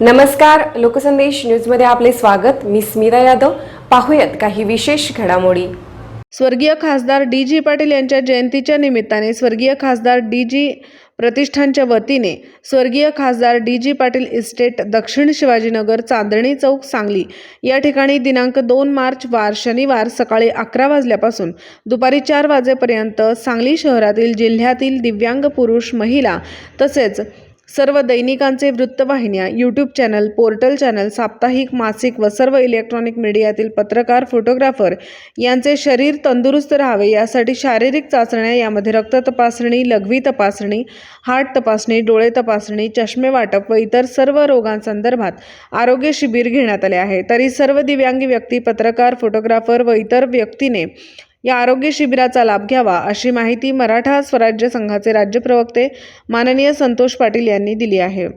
नमस्कार लोकसंदेश न्यूजमध्ये आपले स्वागत. मी स्मिता यादव. पाहूयात काही विशेष घडामोडी. स्वर्गीय खासदार डी जी पाटील यांच्या जयंतीच्या निमित्ताने स्वर्गीय खासदार डी जी प्रतिष्ठानच्या वतीने स्वर्गीय खासदार डी जी पाटील इस्टेट दक्षिण शिवाजीनगर चांदणी चौक सांगली या ठिकाणी दिनांक दोन मार्च वार शनिवार सकाळी अकरा वाजल्यापासून दुपारी चार वाजेपर्यंत सांगली शहरातील जिल्ह्यातील दिव्यांग पुरुष महिला तसेच सर्व दैनिकांचे वृत्तवाहिन्या यूट्यूब चॅनल पोर्टल चॅनल साप्ताहिक मासिक व सर्व इलेक्ट्रॉनिक मीडियातील पत्रकार फोटोग्राफर यांचे शरीर तंदुरुस्त राहावे यासाठी शारीरिक चाचण्या यामध्ये रक्त तपासणी लघवी तपासणी हार्ट तपासणी डोळे तपासणी चष्मे वाटप व इतर सर्व रोगांसंदर्भात आरोग्य शिबिर घेण्यात आले आहे. तरी सर्व दिव्यांगी व्यक्ती पत्रकार फोटोग्राफर व इतर व्यक्तीने या आरोग्य शिबिराचा लाभ घ्यावा अशी माहिती मराठा स्वराज्य संघाचे राज्य प्रवक्ते माननीय संतोष पाटील यांनी दिली आहे.